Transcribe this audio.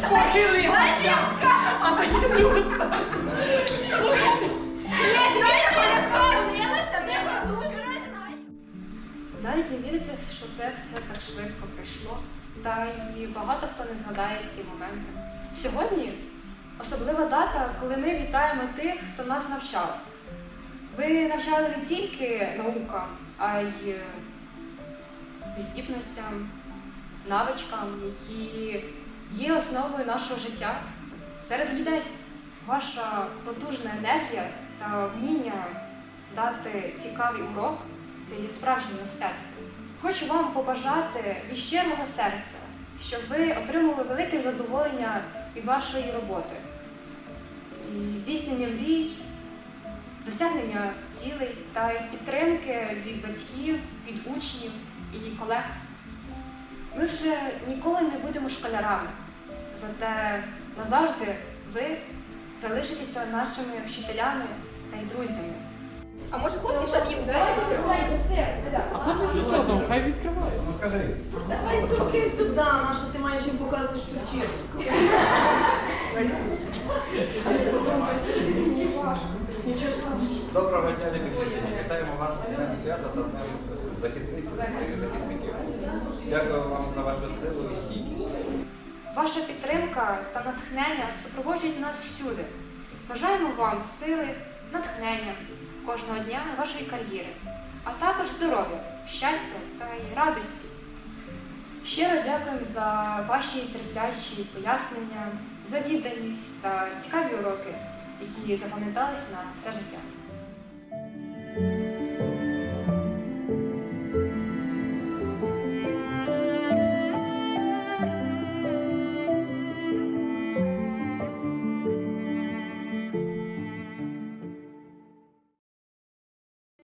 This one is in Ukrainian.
похилився. А тоді другу сторону. Ні, дивіться, коли помилилася, ми дуже раді. Навіть не віриться, що це все так швидко пройшло, та й багато хто не згадає ці моменти. Сьогодні особлива дата, коли ми вітаємо тих, хто нас навчав. Ви навчали не тільки наукам, а й здібностям, навичкам, які основою нашого життя серед людей. Ваша потужна енергія та вміння дати цікавий урок це є справжнє мистецтво. Хочу вам побажати від щирого серця, щоб ви отримали велике задоволення від вашої роботи, і здійснення мрій, досягнення цілей та підтримки від батьків, від учнів і колег. Ми вже ніколи не будемо школярами, зате назавжди ви залишитеся нашими вчителями та й друзями. А може хлопці, щоб їм двері А хлопці що там, хай відкривають. Ну скажи. Давай сумки сюди, на що ти маєш їм показувати, що ти вчителька. Нічого. Доброго дня, любі вчителі. Вітаємо вас з Днем свята та Днем захисниці та своїх захисників. Дякую вам за вашу силу і стійкість. Ваша підтримка та натхнення супроводжують нас всюди. Бажаємо вам сили, натхнення кожного дня вашої кар'єри, а також здоров'я, щастя та радості. Щиро дякуємо за ваші терплячі пояснення, за відданість та цікаві уроки, які запам'ятались на все життя.